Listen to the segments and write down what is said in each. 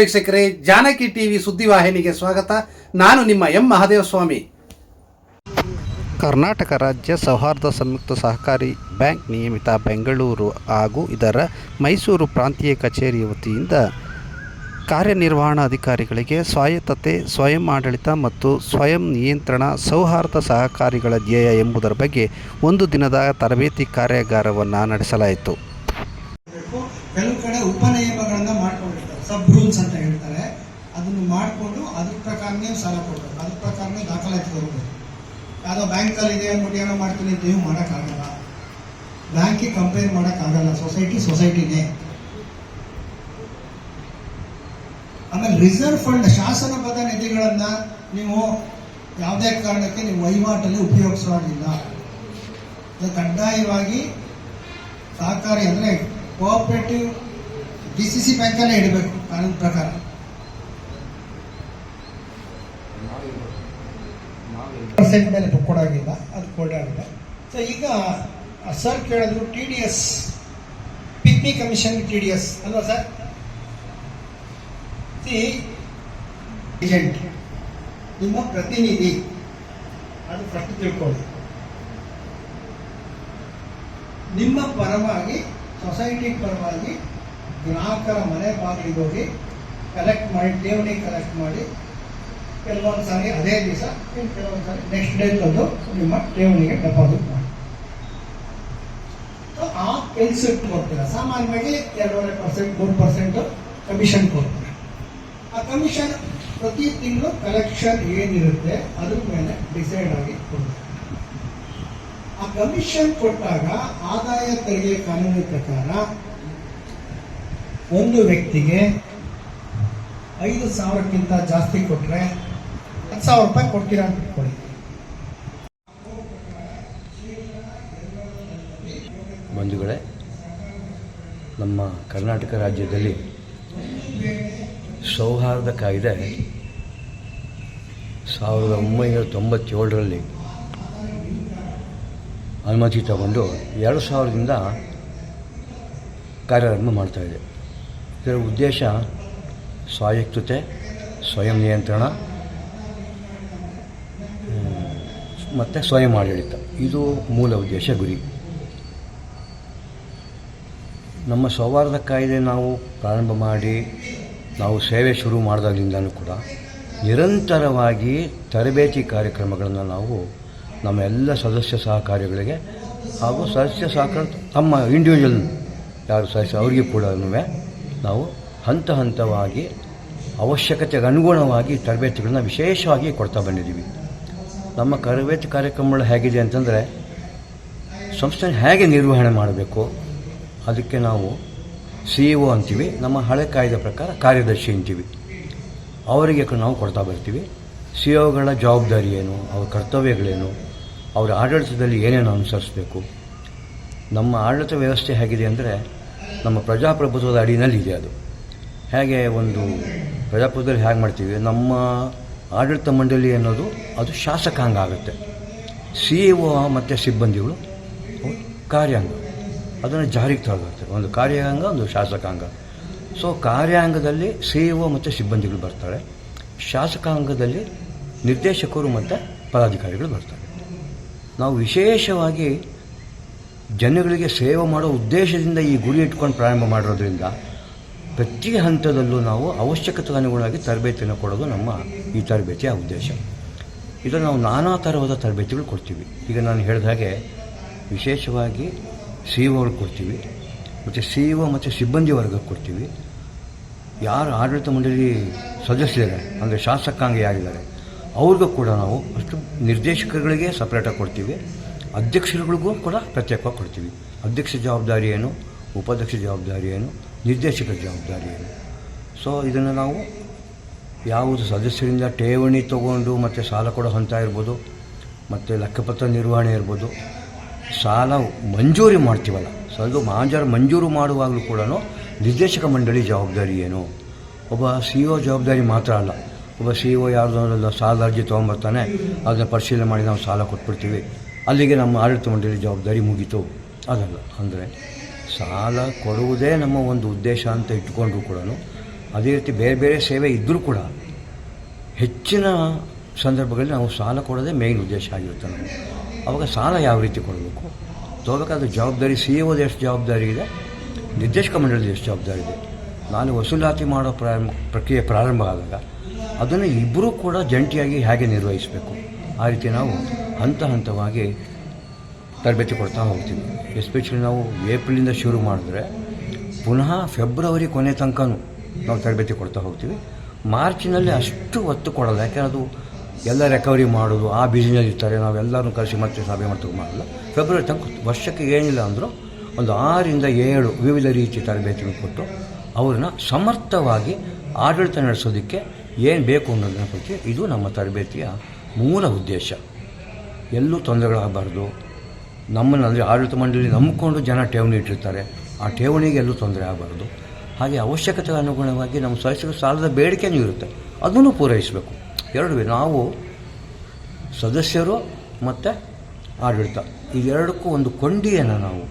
ವೀಕ್ಷಕರೇ, ಜಾನಕಿ ಟಿವಿ ಸುದ್ದಿವಾಹಿನಿಗೆ ಸ್ವಾಗತ. ನಾನು ನಿಮ್ಮ ಎಂ ಮಹಾದೇವಸ್ವಾಮಿ. ಕರ್ನಾಟಕ ರಾಜ್ಯ ಸೌಹಾರ್ದ ಸಂಯುಕ್ತ ಸಹಕಾರಿ ಬ್ಯಾಂಕ್ ನಿಯಮಿತ ಬೆಂಗಳೂರು ಹಾಗೂ ಇದರ ಮೈಸೂರು ಪ್ರಾಂತೀಯ ಕಚೇರಿ ವತಿಯಿಂದ ಕಾರ್ಯನಿರ್ವಹಣಾಧಿಕಾರಿಗಳಿಗೆ ಸ್ವಾಯತ್ತತೆ, ಸ್ವಯಂ ಆಡಳಿತ ಮತ್ತು ಸ್ವಯಂ ನಿಯಂತ್ರಣ ಸೌಹಾರ್ದ ಸಹಕಾರಿಗಳ ಧ್ಯೇಯ ಎಂಬುದರ ಬಗ್ಗೆ ಒಂದು ದಿನದ ತರಬೇತಿ ಕಾರ್ಯಾಗಾರವನ್ನು ನಡೆಸಲಾಯಿತು ಬೇಕು. ಕೆಲವು ಕಡೆ ಉಪನಿಯಮಗಳನ್ನ ಮಾಡ್ಕೊಂಡಿರ್ತಾರೆ ಸಬ್ ರೂಲ್ಸ್ ಅಂತ ಹೇಳ್ತಾರೆ ಅದನ್ನು ಮಾಡಿಕೊಂಡು ಅದ್ರ ಪ್ರಕಾರನೇ ಸಾಲ ಕೊಡ್ಬೇಕು. ಅದ್ರ ಪ್ರಕಾರನೇ ದಾಖಲೆ ದಾಖಲಾತಿ ಹೋಗ್ಬೇಕು ಯಾವುದೋ ಬ್ಯಾಂಕಲ್ಲಿ ಇದೆ ಅಂದ್ಬಿಟ್ಟು ಏನೋ ಮಾಡ್ತೀನಿ ನೀವು ಮಾಡೋಕ್ಕಾಗಲ್ಲ. ಬ್ಯಾಂಕಿಗೆ ಕಂಪೇರ್ ಮಾಡೋಕ್ಕಾಗಲ್ಲ. ಸೊಸೈಟಿ ಸೊಸೈಟಿನೇ. ಆಮೇಲೆ ರಿಸರ್ವ್ ಫಂಡ್ ಶಾಸನಬದ್ಧ ನಿಧಿಗಳನ್ನು ನೀವು ಯಾವುದೇ ಕಾರಣಕ್ಕೆ ನೀವು ವಹಿವಾಟಲ್ಲಿ ಉಪಯೋಗಿಸೋದಿಲ್ಲ. ಕಡ್ಡಾಯವಾಗಿ ಸಹಕಾರಿ ಅಂದರೆ ಕೋಆಪರೇಟಿವ್ ಡಿ ಸಿ ಸಿ ಬ್ಯಾಂಕಲ್ಲೇ ಇಡಬೇಕು ಕಾನೂನು ಪ್ರಕಾರ. ಪರ್ಸೆಂಟ್ ಮೇಲೆ ಕೊಡೋಗಿಲ್ಲ ಅದು ಕೊಡಾಗಿಲ್ಲ ಸೊ ಈಗ ಸರ್ ಕೇಳಿದ್ರು ಟಿ ಡಿ ಎಸ್ ಪಿಕ್ನಿ ಕಮಿಷನ್ ಟಿ ಡಿ ಎಸ್ ಅಲ್ವಾ ಸರ್ ಏಜೆಂಟ್ ನಿಮ್ಮ ಪ್ರತಿನಿಧಿ, ಅದು ಫಸ್ಟ್ ತಿಳ್ಕೊಳ್ಳಿ. ನಿಮ್ಮ ಪರವಾಗಿ ಸೊಸೈಟಿ ಪರವಾಗಿ ಗ್ರಾಹಕರ ಮನೆ ಬಾಗಿಲಿಗೆ ಹೋಗಿ ಕಲೆಕ್ಟ್ ಮಾಡಿ, ಠೇವಣಿ ಕಲೆಕ್ಟ್ ಮಾಡಿ ಕೆಲವೊಂದು ಸಾರಿ ಅದೇ ದಿವಸ ಇನ್ನು ಕೆಲವೊಂದು ಸಾರಿ ನೆಕ್ಸ್ಟ್ ಡೇ ತಂದು ನಿಮ್ಮ ಠೇವಣಿಗೆ ಡೆಪಾಸಿಟ್ ಮಾಡಿ. ಸೊ ಆ ಕೆಲಸಕ್ಕೆ ಕೊಡ್ತೀರಾ. ಸಾಮಾನ್ಯವಾಗಿ ಎರಡೂವರೆ ಪರ್ಸೆಂಟ್ ಮೂರು ಪರ್ಸೆಂಟ್ ಕಮಿಷನ್ ಕೊಡ್ತಾರೆ. ಆ ಕಮಿಷನ್ ಪ್ರತಿ ತಿಂಗಳು ಕಲೆಕ್ಷನ್ ಏನಿರುತ್ತೆ, ಅದ್ರ ಮೇಲೆ ಡಿಸೈಡ್ ಆಗಿ ಕೊಡ್ತಾರೆ. ಆ ಕಮಿಷನ್ ಕೊಟ್ಟಾಗ ಆದಾಯ ತೆರಿಗೆ ಕಾನೂನಿನ ಪ್ರಕಾರ ಒಂದು ವ್ಯಕ್ತಿಗೆ ಐದು ಸಾವಿರಕ್ಕಿಂತ ಜಾಸ್ತಿ ಕೊಟ್ರೆ ಹತ್ತು ಸಾವಿರ ರೂಪಾಯಿ ಕೊಡ್ತೀರಾ ಅಂತ ಇಟ್ಕೊಳ್ಳಿ ಬಂಧುಗಳೇ, ನಮ್ಮ ಕರ್ನಾಟಕ ರಾಜ್ಯದಲ್ಲಿ ಸೌಹಾರ್ದ ಕಾಯ್ದೆ ಸಾವಿರದ ಒಂಬೈನೂರ ತೊಂಬತ್ತೇಳರಲ್ಲಿ ಅನುಮತಿ ತಗೊಂಡು ಎರಡು ಸಾವಿರದಿಂದ ಕಾರ್ಯಾರಂಭ ಮಾಡ್ತಾಯಿದೆ ಇದರ ಉದ್ದೇಶ ಸ್ವಾಯತ್ತತೆ, ಸ್ವಯಂ ನಿಯಂತ್ರಣ ಮತ್ತು ಸ್ವಯಂ ಆಡಳಿತ. ಇದು ಮೂಲ ಉದ್ದೇಶ ಗುರಿ. ನಮ್ಮ ಸೌಹಾರ್ದ ಕಾಯ್ದೆ ನಾವು ಪ್ರಾರಂಭ ಮಾಡಿ, ನಾವು ಸೇವೆ ಶುರು ಮಾಡಿದಾಗಲಿಂದನೂ ಕೂಡ ನಿರಂತರವಾಗಿ ತರಬೇತಿ ಕಾರ್ಯಕ್ರಮಗಳನ್ನು ನಾವು ನಮ್ಮ ಎಲ್ಲ ಸದಸ್ಯ ಸಹಕಾರಿಗಳಿಗೆ ಹಾಗೂ ಸದಸ್ಯ ಸಹಕಾರ ತಮ್ಮ ಇಂಡಿವಿಜುವಲ್ ಯಾರು ಸದಸ್ಯ ಅವರಿಗೆ ಕೂಡ ನಾವು ಹಂತ ಹಂತವಾಗಿ ಅವಶ್ಯಕತೆಗೆ ಅನುಗುಣವಾಗಿ ತರಬೇತಿಗಳನ್ನ ವಿಶೇಷವಾಗಿ ಕೊಡ್ತಾ ಬಂದಿದ್ದೀವಿ. ನಮ್ಮ ಕರವೇತಿ ಕಾರ್ಯಕ್ರಮಗಳು ಹೇಗಿದೆ ಅಂತಂದರೆ, ಸಂಸ್ಥೆ ಹೇಗೆ ನಿರ್ವಹಣೆ ಮಾಡಬೇಕು, ಅದಕ್ಕೆ ನಾವು ಸಿ ಇ ಒ ಅಂತೀವಿ, ನಮ್ಮ ಹಳೆ ಕಾಯ್ದೆ ಪ್ರಕಾರ ಕಾರ್ಯದರ್ಶಿ ಅಂತೀವಿ. ಅವರಿಗೆ ನಾವು ಕೊಡ್ತಾ ಬರ್ತೀವಿ. ಸಿ ಒಗಳ ಜವಾಬ್ದಾರಿ ಏನು, ಅವ್ರ ಕರ್ತವ್ಯಗಳೇನು, ಅವರ ಆಡಳಿತದಲ್ಲಿ ಏನೇನು ಅನುಸರಿಸಬೇಕು. ನಮ್ಮ ಆಡಳಿತ ವ್ಯವಸ್ಥೆ ಹೇಗಿದೆ ಅಂದರೆ, ನಮ್ಮ ಪ್ರಜಾಪ್ರಭುತ್ವದ ಅಡಿನಲ್ಲಿ ಇದೆ ಅದು. ಹೇಗೆ ಒಂದು ಪ್ರಜಾಪ್ರಭುತ್ವದಲ್ಲಿ ಹೇಗೆ ಮಾಡ್ತೀವಿ, ನಮ್ಮ ಆಡಳಿತ ಮಂಡಳಿ ಅನ್ನೋದು ಅದು ಶಾಸಕಾಂಗ ಆಗುತ್ತೆ. ಸಿ ಇ ಒ ಮತ್ತು ಸಿಬ್ಬಂದಿಗಳು ಕಾರ್ಯಾಂಗ. ಅದನ್ನು ಜಾರಿಗೆ ತರಬೇಕು ಒಂದು ಕಾರ್ಯಾಂಗ, ಒಂದು ಶಾಸಕಾಂಗ. ಸೊ ಕಾರ್ಯಾಂಗದಲ್ಲಿ ಸಿ ಇ ಒ ಮತ್ತು ಸಿಬ್ಬಂದಿಗಳು ಬರ್ತಾರೆ. ಶಾಸಕಾಂಗದಲ್ಲಿ ನಿರ್ದೇಶಕರು ಮತ್ತು ಪದಾಧಿಕಾರಿಗಳು ಬರ್ತಾರೆ. ನಾವು ವಿಶೇಷವಾಗಿ ಜನಗಳಿಗೆ ಸೇವೆ ಮಾಡೋ ಉದ್ದೇಶದಿಂದ ಈ ಗುರಿ ಇಟ್ಕೊಂಡು ಪ್ರಾರಂಭ ಮಾಡಿರೋದ್ರಿಂದ ಪ್ರತಿ ಹಂತದಲ್ಲೂ ನಾವು ಅವಶ್ಯಕತೆಗೆ ಅನುಗುಣವಾಗಿ ತರಬೇತಿಯನ್ನು ಕೊಡೋದು ನಮ್ಮ ಈ ತರಬೇತಿಯ ಉದ್ದೇಶ. ಇದನ್ನು ನಾವು ನಾನಾ ಥರವಾದ ತರಬೇತಿಗಳು ಕೊಡ್ತೀವಿ. ಈಗ ನಾನು ಹೇಳಿದ ಹಾಗೆ ವಿಶೇಷವಾಗಿ ಸಿ ಒಗಳು ಕೊಡ್ತೀವಿ, ಮತ್ತು ಸಿ ಒ ಮತ್ತು ಸಿಬ್ಬಂದಿ ವರ್ಗಕ್ಕೆ ಕೊಡ್ತೀವಿ. ಯಾರು ಆಡಳಿತ ಮಂಡಳಿ ಸದಸ್ಯರಿದ್ದಾರೆ, ಅಂದರೆ ಶಾಸಕಾಂಗ ಯಾರಿದ್ದಾರೆ, ಅವ್ರಿಗೂ ಕೂಡ ನಾವು ಅಷ್ಟು ನಿರ್ದೇಶಕರುಗಳಿಗೆ ಸಪ್ರೇಟಾಗಿ ಕೊಡ್ತೀವಿ. ಅಧ್ಯಕ್ಷರುಗಳಿಗೂ ಕೂಡ ಪ್ರತ್ಯೇಕವಾಗಿ ಕೊಡ್ತೀವಿ. ಅಧ್ಯಕ್ಷ ಜವಾಬ್ದಾರಿ ಏನು, ಉಪಾಧ್ಯಕ್ಷ ಜವಾಬ್ದಾರಿ ಏನು ನಿರ್ದೇಶಕರ ಜವಾಬ್ದಾರಿ ಸೊ ಇದನ್ನು ನಾವು ಯಾವುದು ಸದಸ್ಯರಿಂದ ಠೇವಣಿ ತಗೊಂಡು ಮತ್ತು ಸಾಲ ಕೊಡೋ ಹಂತ ಇರ್ಬೋದು, ಮತ್ತು ಲೆಕ್ಕಪತ್ರ ನಿರ್ವಹಣೆ ಇರ್ಬೋದು, ಸಾಲ ಮಂಜೂರಿ ಮಾಡ್ತೀವಲ್ಲ ಸದು ಮಾಂಜಾರು ಮಂಜೂರು ಮಾಡುವಾಗಲೂ ಕೂಡ ನಿರ್ದೇಶಕ ಮಂಡಳಿ ಜವಾಬ್ದಾರಿ ಏನು? ಒಬ್ಬ ಸಿ ಒ ಜವಾಬ್ದಾರಿ ಮಾತ್ರ ಅಲ್ಲ, ಒಬ್ಬ ಸಿ ಒ ಯಾರ್ದೊಂದು ಸಾಲ ಅರ್ಜಿ ತೊಗೊಂಬರ್ತಾನೆ ಅದನ್ನು ಪರಿಶೀಲನೆ ಮಾಡಿ ನಾವು ಸಾಲ ಕೊಟ್ಬಿಡ್ತೀವಿ. ಅಲ್ಲಿಗೆ ನಮ್ಮ ಆಡಳಿತ ಮಂಡಳಿ ಜವಾಬ್ದಾರಿ ಮುಗೀತು. ಅದಲ್ಲ, ಅಂದರೆ ಸಾಲ ಕೊಡುವುದೇ ನಮ್ಮ ಒಂದು ಉದ್ದೇಶ ಅಂತ ಇಟ್ಕೊಂಡ್ರು ಕೂಡ ಅದೇ ರೀತಿ ಬೇರೆ ಬೇರೆ ಸೇವೆ ಇದ್ದರೂ ಕೂಡ ಹೆಚ್ಚಿನ ಸಂದರ್ಭಗಳಲ್ಲಿ ನಾವು ಸಾಲ ಕೊಡೋದೇ ಮೇಯ್ನ್ ಉದ್ದೇಶ ಆಗಿರುತ್ತೆ ನಮಗೆ. ಅವಾಗ ಸಾಲ ಯಾವ ರೀತಿ ಕೊಡಬೇಕು? ತಗೋಬೇಕಾದ ಜವಾಬ್ದಾರಿ ಸಿ ಎ ಎಷ್ಟು ಜವಾಬ್ದಾರಿ ಇದೆ? ನಿರ್ದೇಶಕ ಮಂಡಳಿದ ಎಷ್ಟು ಜವಾಬ್ದಾರಿ ಇದೆ? ನಾನು ವಸೂಲಾತಿ ಮಾಡೋ ಪ್ರಾರಂಭ, ಪ್ರಕ್ರಿಯೆ ಪ್ರಾರಂಭ ಆದಾಗ ಅದನ್ನು ಇಬ್ಬರೂ ಕೂಡ ಜಂಟಿಯಾಗಿ ಹೇಗೆ ನಿರ್ವಹಿಸಬೇಕು? ಆ ರೀತಿ ನಾವು ಹಂತ ಹಂತವಾಗಿ ತರಬೇತಿ ಕೊಡ್ತಾ ಹೋಗ್ತೀವಿ. ಎಸ್ಪೆಷಲಿ ನಾವು ಏಪ್ರಿಲಿಂದ ಶುರು ಮಾಡಿದ್ರೆ ಪುನಃ ಫೆಬ್ರವರಿ ಕೊನೆ ತನಕನೂ ನಾವು ತರಬೇತಿ ಕೊಡ್ತಾ ಹೋಗ್ತೀವಿ. ಮಾರ್ಚಿನಲ್ಲಿ ಅಷ್ಟು ಒತ್ತು ಕೊಡಲ್ಲ. ಯಾಕೆಂದ್ರೆ ಅದು ಎಲ್ಲ ರೆಕವರಿ ಮಾಡೋದು, ಆ ಬಿಸಿನಲ್ಲಿ ಇರ್ತಾರೆ. ನಾವೆಲ್ಲರೂ ಕಲಸಿ ಮತ್ತೆ ಸಭೆ ಮಾಡ್ತೀವಿ ಮಾಡಲ್ಲ. ಫೆಬ್ರವರಿ ತನಕ ವರ್ಷಕ್ಕೆ ಏನಿಲ್ಲ ಅಂದರೂ ಒಂದು ಆರಿಂದ ಏಳು ವಿವಿಧ ರೀತಿಯ ತರಬೇತಿ ಕೊಟ್ಟು ಅವ್ರನ್ನ ಸಮರ್ಥವಾಗಿ ಆಡಳಿತ ನಡೆಸೋದಕ್ಕೆ ಏನು ಬೇಕು ಅನ್ನೋದನ್ನ ಬಗ್ಗೆ ಇದು ನಮ್ಮ ತರಬೇತಿಯ ಮೂಲ ಉದ್ದೇಶ. ಎಲ್ಲೂ ತೊಂದರೆಗಳಾಗಬಾರ್ದು. ನಮ್ಮನ್ನು ಅಂದರೆ ಆಡಳಿತ ಮಂಡಳಿ ನಂಬಿಕೊಂಡು ಜನ ಠೇವಣಿ ಇಟ್ಟಿರ್ತಾರೆ. ಆ ಠೇವಣಿಗೆ ಎಲ್ಲೂ ತೊಂದರೆ ಆಗಬಾರ್ದು. ಹಾಗೆ ಅವಶ್ಯಕತೆ ಅನುಗುಣವಾಗಿ ನಮ್ಮ ಸದಸ್ಯರ ಸಾಲದ ಬೇಡಿಕೆನೂ ಇರುತ್ತೆ. ಅದನ್ನು ಪೂರೈಸಬೇಕು. ಎರಡು ನಾವು ಸದಸ್ಯರು ಮತ್ತು ಆಡಳಿತ. ಇದೆರಡಕ್ಕೂ ಒಂದು ಕೊಂಡಿಯನ್ನು ನಾವು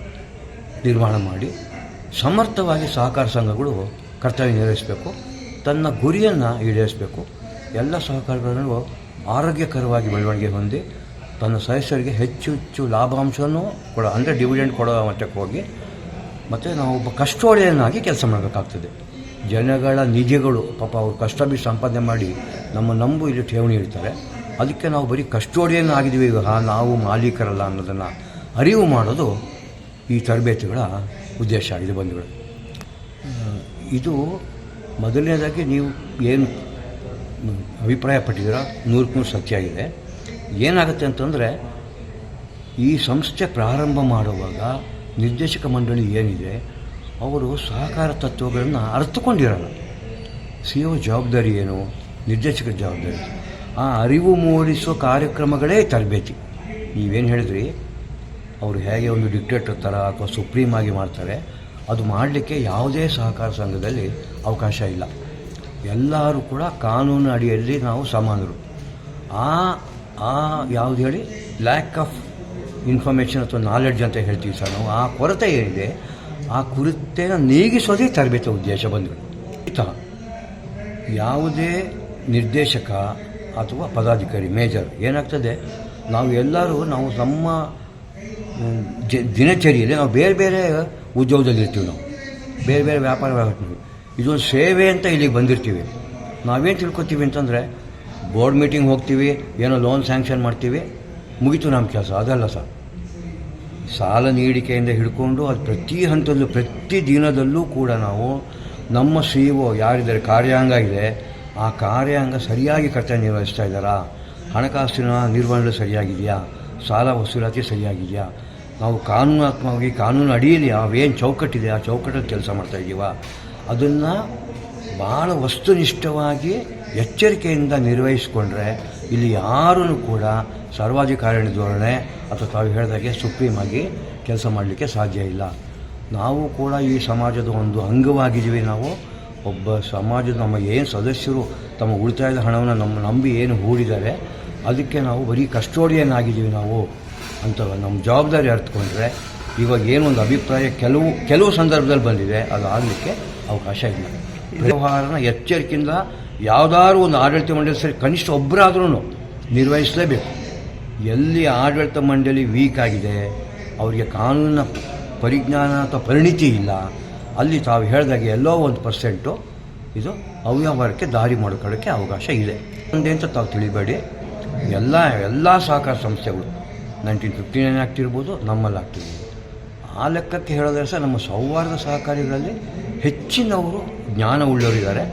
ನಿರ್ಮಾಣ ಮಾಡಿ ಸಮರ್ಥವಾಗಿ ಸಹಕಾರ ಸಂಘಗಳು ಕರ್ತವ್ಯ ನಿರ್ವಹಿಸಬೇಕು. ತನ್ನ ಗುರಿಯನ್ನು ಈಡೇರಿಸಬೇಕು. ಎಲ್ಲ ಸಹಕಾರಗಳನ್ನು ಆರೋಗ್ಯಕರವಾಗಿ ಬೆಳವಣಿಗೆ ಹೊಂದಿ ತನ್ನ ಸದಸ್ಯರಿಗೆ ಹೆಚ್ಚು ಹೆಚ್ಚು ಲಾಭಾಂಶವನ್ನು ಕೊಡೋ ಅಂದರೆ ಡಿವಿಡೆಂಡ್ ಕೊಡೋ ಮಟ್ಟಕ್ಕೆ ಹೋಗಿ ಮತ್ತು ನಾವು ಒಬ್ಬ ಕಷ್ಟೋಳೆಯನ್ನಾಗಿ ಕೆಲಸ ಮಾಡಬೇಕಾಗ್ತದೆ. ಜನಗಳ ನಿಧಿಗಳು ಪಾಪ ಅವರು ಕಷ್ಟ ಬಿ ಸಂಪಾದನೆ ಮಾಡಿ ನಮ್ಮ ನಂಬು ಇಲ್ಲಿ ಠೇವಣಿ ಇಡ್ತಾರೆ. ಅದಕ್ಕೆ ನಾವು ಬರೀ ಕಷ್ಟೋಡಿಯನ್ನಾಗಿದ್ದೀವಿ ಹಾಂ ನಾವು ಮಾಲೀಕರಲ್ಲ ಅನ್ನೋದನ್ನು ಅರಿವು ಮಾಡೋದು ಈ ತರಬೇತಿಗಳ ಉದ್ದೇಶ ಆಗಿದೆ ಬಂಧುಗಳು. ಇದು ಮೊದಲನೇದಾಗಿ ನೀವು ಏನು ಮ್, ಅಭಿಪ್ರಾಯ ಪಟ್ಟಿದ್ದೀರ ನೂರಕ್ಕೂ ಸತ್ಯ ಆಗಿದೆ. ಏನಾಗುತ್ತೆ ಅಂತಂದರೆ, ಈ ಸಂಸ್ಥೆ ಪ್ರಾರಂಭ ಮಾಡುವಾಗ ನಿರ್ದೇಶಕ ಮಂಡಳಿ ಏನಿದೆ, ಅವರು ಸಹಕಾರ ತತ್ವಗಳನ್ನು ಅರ್ಥಕೊಂಡಿರಲ್ಲ ಸಿ ಒ ಜವಾಬ್ದಾರಿ ಏನು? ನಿರ್ದೇಶಕ ಜವಾಬ್ದಾರಿ. ಆ ಅರಿವು ಮೂಡಿಸೋ ಕಾರ್ಯಕ್ರಮಗಳೇ ತರಬೇತಿ. ನೀವೇನು ಹೇಳಿದ್ರಿ? ಅವರು ಹೇಗೆ ಒಂದು ಡಿಕ್ಟೇಟರ್ ಥರ ಅಥವಾ ಸುಪ್ರೀಮ್ ಆಗಿ ಮಾಡ್ತಾರೆ, ಅದು ಮಾಡಲಿಕ್ಕೆ ಯಾವುದೇ ಸಹಕಾರ ಸಂಘದಲ್ಲಿ ಅವಕಾಶ ಇಲ್ಲ. ಎಲ್ಲರೂ ಕೂಡ ಕಾನೂನು ಅಡಿಯಲ್ಲಿ ನಾವು ಸಮಾನರು. ಆ ಆ, ಯಾವುದು ಹೇಳಿ? ಲ್ಯಾಕ್ ಆಫ್ ಇನ್ಫಾರ್ಮೇಷನ್ ಅಥವಾ ನಾಲೆಡ್ಜ್ ಅಂತ ಹೇಳ್ತೀವಿ ಸರ್ ನಾವು. ಆ ಕೊರತೆ ಏನಿದೆ, ಆ ಕುರಿತೇನ ನೀಗಿಸೋದೇ ತರಬೇತಿ ಉದ್ದೇಶ ಬಂದಿರುತ್ತೆ ಈ ಥರ ಯಾವುದೇ ನಿರ್ದೇಶಕ ಅಥವಾ ಪದಾಧಿಕಾರಿ ಮೇಜರ್ ಏನಾಗ್ತದೆ? ನಾವು ಎಲ್ಲರೂ, ನಾವು ನಮ್ಮ ದಿನಚರಿಯಲ್ಲಿ ನಾವು ಬೇರೆ ಬೇರೆ ಉದ್ಯೋಗದಲ್ಲಿರ್ತೀವಿ ನಾವು. ಬೇರೆ ಬೇರೆ ವ್ಯಾಪಾರ ಮಾಡ್ತೀವಿ ಇದೊಂದು ಸೇವೆ ಅಂತ ಇಲ್ಲಿಗೆ ಬಂದಿರ್ತೀವಿ. ನಾವೇನು ತಿಳ್ಕೊತೀವಿ ಅಂತಂದರೆ ಬೋರ್ಡ್ ಮೀಟಿಂಗ್ ಹೋಗ್ತೀವಿ, ಏನೋ ಲೋನ್ ಸ್ಯಾಂಕ್ಷನ್ ಮಾಡ್ತೀವಿ, ಮುಗೀತು ನಮ್ಮ ಕೆಲಸ, ಅದಲ್ಲ ಸರ್ ಸಾಲ ನೀಡಿಕೆಯಿಂದ ಹಿಡ್ಕೊಂಡು ಅದು ಪ್ರತಿ ಹಂತದಲ್ಲೂ, ಪ್ರತಿ ದಿನದಲ್ಲೂ ಕೂಡ ನಾವು ನಮ್ಮ ಸಿ ಒ ಯಾರಿದ್ದಾರೆ, ಕಾರ್ಯಾಂಗ ಇದೆ, ಆ ಕಾರ್ಯಾಂಗ ಸರಿಯಾಗಿ ಕರ್ತವ್ಯ ನಿರ್ವಹಿಸ್ತಾ ಇದ್ದಾರಾ? ಹಣಕಾಸಿನ ನಿರ್ವಹಣೆ ಸರಿಯಾಗಿದೆಯಾ? ಸಾಲ ವಸೂಲಾತಿ ಸರಿಯಾಗಿದೆಯಾ? ನಾವು ಕಾನೂನಾತ್ಮಕವಾಗಿ ಕಾನೂನು ಅಡಿಯಲ್ಲಿ ಅವೇನು ಚೌಕಟ್ಟಿದೆ, ಆ ಚೌಕಟ್ಟಲ್ಲಿ ಕೆಲಸ ಮಾಡ್ತಾ ಇದ್ದೀವ ಅದನ್ನು ಭಾಳ ವಸ್ತುನಿಷ್ಠವಾಗಿ ಎಚ್ಚರಿಕೆಯಿಂದ ನಿರ್ವಹಿಸಿಕೊಂಡ್ರೆ ಇಲ್ಲಿ ಯಾರೂ ಕೂಡ ಸರ್ವಾಧಿಕಾರಿಣಿ ಧೋರಣೆ ಅಥವಾ ತಾವು ಹೇಳಿದಾಗೆ ಸುಪ್ರೀಮ್ ಆಗಿ ಕೆಲಸ ಮಾಡಲಿಕ್ಕೆ ಸಾಧ್ಯ ಇಲ್ಲ. ನಾವು ಕೂಡ ಈ ಸಮಾಜದ ಒಂದು ಅಂಗವಾಗಿದ್ದೀವಿ ನಾವು. ಒಬ್ಬ ಸಮಾಜದ ನಮ್ಮ ಏನು ಸದಸ್ಯರು ತಮ್ಮ ಉಳಿತಾಯದ ಹಣವನ್ನು ನಮ್ಮ ನಂಬಿ ಏನು ಹೂಡಿದ್ದಾರೆ ಅದಕ್ಕೆ ನಾವು ಬರೀ ಕಸ್ಟೋಡಿಯನ್ ಆಗಿದ್ದೀವಿ ನಾವು ಅಂತ ನಮ್ಮ ಜವಾಬ್ದಾರಿ ಅರ್ಥಕೊಂಡ್ರೆ ಇವಾಗ ಏನು ಒಂದು ಅಭಿಪ್ರಾಯ ಕೆಲವು ಕೆಲವು ಸಂದರ್ಭದಲ್ಲಿ ಬಂದಿದೆ ಅದು ಆಗಲಿಕ್ಕೆ ಅವಕಾಶ ಇಲ್ಲ. ವ್ಯವಹಾರನ ಎಚ್ಚರಿಕೆಯಿಂದ ಯಾವುದಾದ್ರು ಒಂದು ಆಡಳಿತ ಮಂಡಳಿ ಸರಿ, ಕನಿಷ್ಠ ಒಬ್ಬರಾದ್ರೂ ನಿರ್ವಹಿಸಲೇಬೇಕು. ಎಲ್ಲಿ ಆಡಳಿತ ಮಂಡಳಿ ವೀಕ್ ಆಗಿದೆ, ಅವರಿಗೆ ಕಾನೂನಿನ ಪರಿಜ್ಞಾನ ಅಥವಾ ಪರಿಣಿತಿ ಇಲ್ಲ, ಅಲ್ಲಿ ತಾವು ಹೇಳಿದಾಗೆ ಎಲ್ಲೋ ಒಂದು ಪರ್ಸೆಂಟು ಇದು ಅವ್ಯವಹಾರಕ್ಕೆ ದಾರಿ ಮಾಡ್ಕೊಳ್ಳೋಕ್ಕೆ ಅವಕಾಶ ಇದೆ. ಒಂದೇ ಅಂತ ತಾವು ತಿಳಿಬೇಡಿ. ಎಲ್ಲ ಎಲ್ಲ ಸಹಕಾರ ಸಂಸ್ಥೆಗಳು ನೈನ್ಟೀನ್ ಫಿಫ್ಟಿ ನೈನ್ ಆಗ್ತಿರ್ಬೋದು, ನಮ್ಮಲ್ಲಿ ಆಗ್ತಿರ್ಬೋದು. ಆ ಲೆಕ್ಕಕ್ಕೆ ಹೇಳಿದ್ರೆ ಸಹ ನಮ್ಮ ಸೌಹಾರ್ದ ಸಹಕಾರಿಗಳಲ್ಲಿ ಹೆಚ್ಚಿನವರು ಜ್ಞಾನ ಉಳ್ಳವರಿದ್ದಾರೆ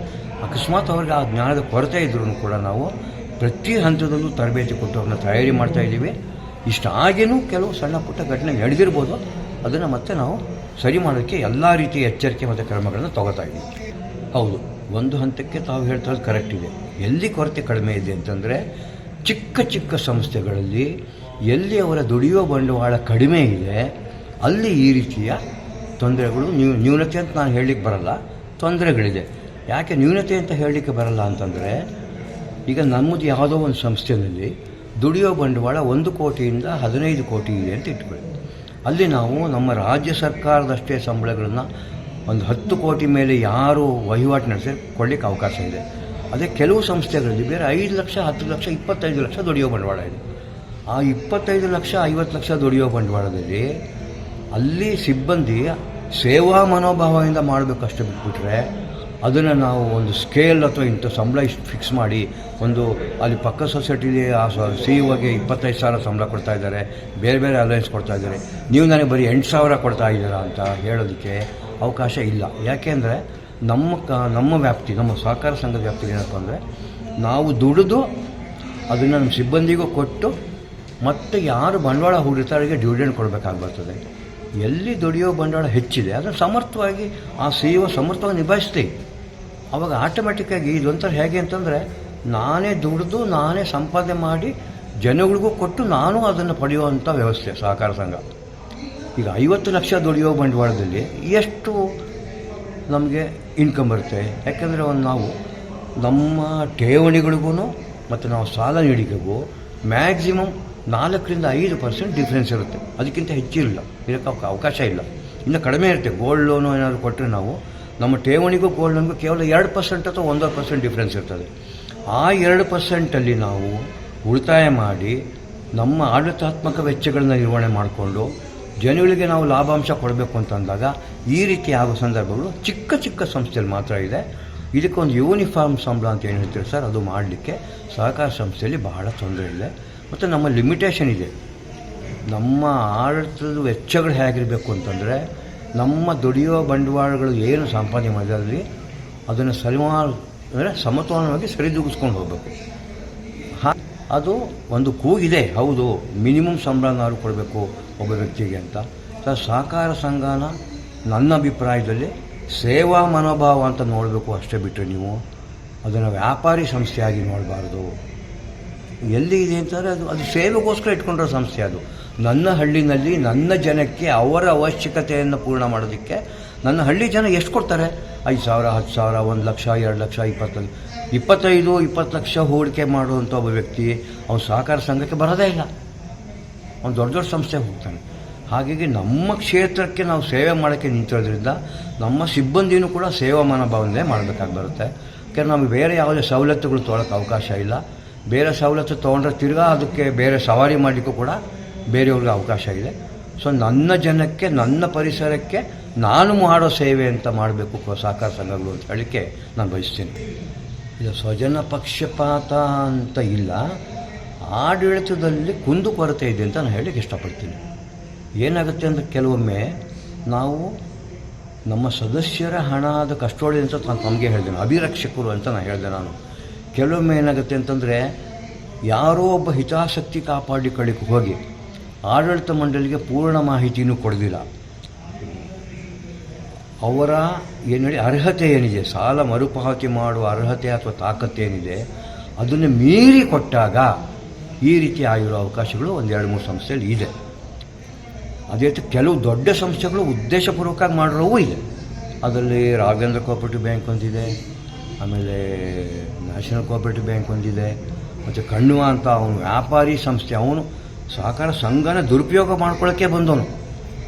ಅಕಸ್ಮಾತ್ ಅವ್ರಿಗೆ ಆ ಜ್ಞಾನದ ಕೊರತೆ ಇದ್ರೂ ಕೂಡ ನಾವು ಪ್ರತಿ ಹಂತದಲ್ಲೂ ತರಬೇತಿ ಕೊಟ್ಟು ಅವ್ರನ್ನ ತಯಾರಿ ಮಾಡ್ತಾ ಇದ್ದೀವಿ. ಇಷ್ಟಾಗೇನೂ ಕೆಲವು ಸಣ್ಣ ಪುಟ್ಟ ಘಟನೆ ನಡೆದಿರ್ಬೋದು. ಅದನ್ನು ಮತ್ತೆ ನಾವು ಸರಿ ಮಾಡೋಕ್ಕೆ ಎಲ್ಲ ರೀತಿಯ ಎಚ್ಚರಿಕೆ ಮತ್ತು ಕ್ರಮಗಳನ್ನು ತಗೋತಾ ಇದ್ದೀವಿ. ಹೌದು, ಒಂದು ಹಂತಕ್ಕೆ ತಾವು ಹೇಳ್ತಾ ಕರೆಕ್ಟ್ ಇದೆ. ಎಲ್ಲಿ ಕೊರತೆ ಕಡಿಮೆ ಇದೆ ಅಂತಂದರೆ ಚಿಕ್ಕ ಚಿಕ್ಕ ಸಂಸ್ಥೆಗಳಲ್ಲಿ ಎಲ್ಲಿ ಅವರ ದುಡಿಯೋ ಬಂಡವಾಳ ಕಡಿಮೆ ಇದೆ, ಅಲ್ಲಿ ಈ ರೀತಿಯ ತೊಂದರೆಗಳು ನ್ಯೂ, ನ್ಯೂನತೆ ಅಂತ ನಾನು ಹೇಳಲಿಕ್ಕೆ ಬರಲ್ಲ. ತೊಂದರೆಗಳಿದೆ. ಯಾಕೆ ನ್ಯೂನತೆ ಅಂತ ಹೇಳಲಿಕ್ಕೆ ಬರಲ್ಲ ಅಂತಂದರೆ, ಈಗ ನಮ್ಮದು ಯಾವುದೋ ಒಂದು ಸಂಸ್ಥೆಯಲ್ಲಿ ದುಡಿಯೋ ಬಂಡವಾಳ ಒಂದು ಕೋಟಿಯಿಂದ ಹದಿನೈದು ಕೋಟಿ ಇದೆ ಅಂತ ಇಟ್ಕೊಳ್ಳಿ. ಅಲ್ಲಿ ನಾವು ನಮ್ಮ ರಾಜ್ಯ ಸರ್ಕಾರದಷ್ಟೇ ಸಂಬಳಗಳನ್ನು ಒಂದು ಹತ್ತು ಕೋಟಿ ಮೇಲೆ ಯಾರು ವಹಿವಾಟು ನಡೆಸಿ ಕೊಡಲಿಕ್ಕೆ ಅವಕಾಶ ಇದೆ. ಅದೇ ಕೆಲವು ಸಂಸ್ಥೆಗಳಲ್ಲಿ ಬೇರೆ ಐದು ಲಕ್ಷ, ಹತ್ತು ಲಕ್ಷ, ಇಪ್ಪತ್ತೈದು ಲಕ್ಷ ದುಡಿಯೋ ಬಂಡವಾಳ ಇದೆ. ಆ ಇಪ್ಪತ್ತೈದು ಲಕ್ಷ, ಐವತ್ತು ಲಕ್ಷ ದುಡಿಯೋ ಬಂಡವಾಳದಲ್ಲಿ ಅಲ್ಲಿ ಸಿಬ್ಬಂದಿ ಸೇವಾ ಮನೋಭಾವದಿಂದ ಮಾಡಬೇಕಷ್ಟು ಬಿಟ್ಬಿಟ್ರೆ ಅದನ್ನು ನಾವು ಒಂದು ಸ್ಕೇಲ್ ಅಥವಾ ಇಂಥ ಸಂಬಳ ಇಷ್ಟು ಫಿಕ್ಸ್ ಮಾಡಿ ಒಂದು ಅಲ್ಲಿ ಪಕ್ಕ ಸೊಸೈಟಿಲಿ ಆ ಸಿ ಒಗೆ ಇಪ್ಪತ್ತೈದು ಸಾವಿರ ಸಂಬಳ ಕೊಡ್ತಾ ಇದ್ದಾರೆ, ಬೇರೆ ಬೇರೆ ಅಲೈನ್ಸ್ ಕೊಡ್ತಾ ಇದ್ದಾರೆ. ನೀವು ನನಗೆ ಬರೀ ಎಂಟು ಸಾವಿರ ಕೊಡ್ತಾ ಇದ್ದೀರಾ ಅಂತ ಹೇಳೋದಕ್ಕೆ ಅವಕಾಶ ಇಲ್ಲ. ಯಾಕೆಂದರೆ ನಮ್ಮ ಕ, ನಮ್ಮ ವ್ಯಾಪ್ತಿ, ನಮ್ಮ ಸಹಕಾರ ಸಂಘದ ವ್ಯಾಪ್ತಿ ಏನಪ್ಪ ಅಂದರೆ ನಾವು ದುಡಿದು ಅದನ್ನು ನಮ್ಮ ಸಿಬ್ಬಂದಿಗೂ ಕೊಟ್ಟು ಮತ್ತು ಯಾರು ಬಂಡವಾಳ ಹೂಡಿರ್ತಾರೆ ಡಿವಿಡೆಂಡ್ ಕೊಡಬೇಕಾಗ್ಬರ್ತದೆ. ಎಲ್ಲಿ ದುಡಿಯೋ ಬಂಡವಾಳ ಹೆಚ್ಚಿದೆ ಅದನ್ನು ಸಮರ್ಥವಾಗಿ ಆ ಸಿ ಇ ಸಮರ್ಥವಾಗಿ ನಿಭಾಯಿಸ್ತೀವಿ ಅವಾಗ ಆಟೋಮೆಟಿಕ್ಕಾಗಿ ಇದೊಂಥರ ಹೇಗೆ ಅಂತಂದರೆ ನಾನೇ ದುಡಿದು ನಾನೇ ಸಂಪಾದನೆ ಮಾಡಿ ಜನಗಳಿಗೂ ಕೊಟ್ಟು ನಾನು ಅದನ್ನು ಪಡೆಯುವಂಥ ವ್ಯವಸ್ಥೆ, ಸಹಕಾರ ಸಂಘ. ಈಗ ಐವತ್ತು ಲಕ್ಷ ದುಡಿಯೋ ಬಂಡವಾಳದಲ್ಲಿ ಎಷ್ಟು ನಮಗೆ ಇನ್ಕಮ್ ಬರುತ್ತೆ? ಯಾಕೆಂದರೆ ಒಂದು ನಾವು ನಮ್ಮ ಠೇವಣಿಗಳಿಗೂ ಮತ್ತು ನಾವು ಸಾಲ ನೀಡಿಕೆಗೂ ಮ್ಯಾಕ್ಸಿಮಮ್ ನಾಲ್ಕರಿಂದ ಐದು ಪರ್ಸೆಂಟ್ ಡಿಫ್ರೆನ್ಸ್ ಇರುತ್ತೆ. ಅದಕ್ಕಿಂತ ಹೆಚ್ಚಿರಲ್ಲ ಇದಕ್ಕೆ ಅವಕ- ಅವಕಾಶ ಇಲ್ಲ. ಇನ್ನೂ ಕಡಿಮೆ ಇರುತ್ತೆ. ಗೋಲ್ಡ್ ಲೋನು ಏನಾದರೂ ಕೊಟ್ಟರೆ ನಾವು ನಮ್ಮ ಠೇವಣಿಗೂ ಗೋಲ್ಡ್ ಲೋನ್ಗೂ ಕೇವಲ ಎರಡು ಪರ್ಸೆಂಟ್ ಅಥವಾ ಒಂದೂವರೆ ಪರ್ಸೆಂಟ್ ಡಿಫ್ರೆನ್ಸ್ ಇರ್ತದೆ. ಆ ಎರಡು ಪರ್ಸೆಂಟಲ್ಲಿ ನಾವು ಉಳಿತಾಯ ಮಾಡಿ ನಮ್ಮ ಆಡಳಿತಾತ್ಮಕ ವೆಚ್ಚಗಳನ್ನ ನಿರ್ವಹಣೆ ಮಾಡಿಕೊಂಡು ಜನಗಳಿಗೆ ನಾವು ಲಾಭಾಂಶ ಕೊಡಬೇಕು ಅಂತ ಅಂದಾಗ ಈ ರೀತಿ ಆಗೋ ಸಂದರ್ಭಗಳು ಚಿಕ್ಕ ಚಿಕ್ಕ ಸಂಸ್ಥೆಯಲ್ಲಿ ಮಾತ್ರ ಇದೆ. ಇದಕ್ಕೊಂದು ಯೂನಿಫಾರ್ಮ್ ಸಂಬಳ ಅಂತ ಏನು ಹೇಳ್ತೀರಿ ಸರ್? ಅದು ಮಾಡಲಿಕ್ಕೆ ಸಹಕಾರ ಸಂಸ್ಥೆಯಲ್ಲಿ ಬಹಳ ತೊಂದರೆ ಇದೆ. ಮತ್ತು ನಮ್ಮ ಲಿಮಿಟೇಷನ್ ಇದೆ. ನಮ್ಮ ಆಡಳಿತದ ವೆಚ್ಚಗಳು ಹೇಗಿರಬೇಕು ಅಂತಂದರೆ ನಮ್ಮ ದುಡಿಯುವ ಬಂಡವಾಳಗಳು ಏನು ಸಂಪಾದನೆ ಮಾಡಿದ್ರಿ ಅದನ್ನು ಸರಿಮಾರು ಅಂದರೆ ಸಮತೋಲನವಾಗಿ ಸರಿದೂಗಿಸ್ಕೊಂಡು ಹೋಗಬೇಕು. ಹಾ, ಅದು ಒಂದು ಕೂಗಿದೆ, ಹೌದು, ಮಿನಿಮಮ್ ಸಂಬಳನಾದ್ರು ಕೊಡಬೇಕು ಒಬ್ಬ ವ್ಯಕ್ತಿಗೆ ಅಂತ. ಸಹಕಾರ ಸಂಘನ ನನ್ನ ಅಭಿಪ್ರಾಯದಲ್ಲಿ ಸೇವಾ ಮನೋಭಾವ ಅಂತ ನೋಡಬೇಕು ಅಷ್ಟೇ ಬಿಟ್ಟರೆ ನೀವು. ಅದನ್ನು ವ್ಯಾಪಾರಿ ಸಂಸ್ಥೆಯಾಗಿ ನೋಡಬಾರ್ದು. ಎಲ್ಲಿ ಇದೆ ಅಂತಂದರೆ ಅದು ಅದು ಸೇವೆಗೋಸ್ಕರ ಇಟ್ಕೊಂಡಿರೋ ಸಂಸ್ಥೆ ಅದು. ನನ್ನ ಹಳ್ಳಿನಲ್ಲಿ ನನ್ನ ಜನಕ್ಕೆ ಅವರ ಅವಶ್ಯಕತೆಯನ್ನು ಪೂರ್ಣ ಮಾಡೋದಕ್ಕೆ ನನ್ನ ಹಳ್ಳಿ ಜನ ಎಷ್ಟು ಕೊಡ್ತಾರೆ? ಐದು ಸಾವಿರ, ಹತ್ತು ಸಾವಿರ, ಒಂದು ಲಕ್ಷ, ಎರಡು ಲಕ್ಷ, ಇಪ್ಪತ್ತೈದು. ಇಪ್ಪತ್ತೈದು, ಇಪ್ಪತ್ತು ಲಕ್ಷ ಹೂಡಿಕೆ ಮಾಡುವಂಥ ಒಬ್ಬ ವ್ಯಕ್ತಿ ಅವನು ಸಹಕಾರ ಸಂಘಕ್ಕೆ ಬರೋದೇ ಇಲ್ಲ. ಅವ್ನು ದೊಡ್ಡ ದೊಡ್ಡ ಸಂಸ್ಥೆಗೆ ಹೋಗ್ತಾನೆ. ಹಾಗಾಗಿ ನಮ್ಮ ಕ್ಷೇತ್ರಕ್ಕೆ ನಾವು ಸೇವೆ ಮಾಡೋಕ್ಕೆ ನಿಂತಿರೋದ್ರಿಂದ ನಮ್ಮ ಸಿಬ್ಬಂದಿನೂ ಕೂಡ ಸೇವಾ ಮನೋಭಾವನೆ ಮಾಡಬೇಕಾಗಿ ಬರುತ್ತೆ. ಯಾಕೆಂದ್ರೆ ನಮಗೆ ಬೇರೆ ಯಾವುದೇ ಸವಲತ್ತುಗಳು ತೊಗೊಳಕ್ಕೆ ಅವಕಾಶ ಇಲ್ಲ. ಬೇರೆ ಸವಲತ್ತು ತೊಗೊಂಡ್ರೆ ತಿರ್ಗಾ ಅದಕ್ಕೆ ಬೇರೆ ಸವಾರಿ ಮಾಡಲಿಕ್ಕೂ ಕೂಡ ಬೇರೆಯವ್ರಿಗೆ ಅವಕಾಶ ಇದೆ. ಸೊ ನನ್ನ ಜನಕ್ಕೆ, ನನ್ನ ಪರಿಸರಕ್ಕೆ ನಾನು ಮಾಡೋ ಸೇವೆ ಅಂತ ಮಾಡಬೇಕು ಸಹಕಾರ ಸಂಘಗಳು ಅಂತ ಹೇಳಿಕೆ ನಾನು ಬಯಸ್ತೀನಿ. ಇದು ಸ್ವಜನ ಪಕ್ಷಪಾತ ಅಂತ ಇಲ್ಲ. ಆಡಳಿತದಲ್ಲಿ ಕುಂದು ಕೊರತೆ ಇದೆ ಅಂತ ನಾನು ಹೇಳಲಿಕ್ಕೆ ಇಷ್ಟಪಡ್ತೀನಿ. ಏನಾಗುತ್ತೆ ಅಂದರೆ ಕೆಲವೊಮ್ಮೆ ನಾವು ನಮ್ಮ ಸದಸ್ಯರ ಹಣದ ಕಷ್ಟೋಳಿ ಅಂತ ನಾನು ತಮಗೆ ಹೇಳಿದೆ ಅಭಿರಕ್ಷಕರು ಅಂತ ನಾನು ಹೇಳಿದೆ ನಾನು. ಕೆಲವೊಮ್ಮೆ ಏನಾಗುತ್ತೆ ಅಂತಂದರೆ ಯಾರೋ ಒಬ್ಬ ಹಿತಾಸಕ್ತಿ ಕಾಪಾಡಿಕೊಳ್ಳಿಕ್ಕೆ ಹೋಗಿ ಆಡಳಿತ ಮಂಡಳಿಗೆ ಪೂರ್ಣ ಮಾಹಿತಿನೂ ಕೊಡೋದಿಲ್ಲ ಅವರ ಏನು ಹೇಳಿ ಅರ್ಹತೆ ಏನಿದೆ, ಸಾಲ ಮರುಪಾವತಿ ಮಾಡುವ ಅರ್ಹತೆ ಅಥವಾ ತಾಕತ್ತು ಏನಿದೆ, ಅದನ್ನು ಮೀರಿ ಕೊಟ್ಟಾಗ ಈ ರೀತಿ ಆಗಿರೋ ಅವಕಾಶಗಳು ಒಂದೆರಡು ಮೂರು ಸಂಸ್ಥೆಯಲ್ಲಿ ಇದೆ. ಅದೇ ರೀತಿ ಕೆಲವು ದೊಡ್ಡ ಸಂಸ್ಥೆಗಳು ಉದ್ದೇಶಪೂರ್ವಕವಾಗಿ ಮಾಡಿರೋವು ಇದೆ. ಅದರಲ್ಲಿ ರಾಘವೇಂದ್ರ ಕೋಆಪರೇಟಿವ್ ಬ್ಯಾಂಕ್ ಒಂದಿದೆ, ಆಮೇಲೆ ನ್ಯಾಷನಲ್ ಕೋಆಪರೇಟಿವ್ ಬ್ಯಾಂಕ್ ಒಂದಿದೆ, ಮತ್ತು ಕಣ್ಣುವ ಅಂತ ಅವನು ವ್ಯಾಪಾರಿ ಸಂಸ್ಥೆ, ಅವನು ಸಹಕಾರ ಸಂಘನ ದುರುಪಯೋಗ ಮಾಡ್ಕೊಳ್ಳೋಕ್ಕೆ ಬಂದವನು.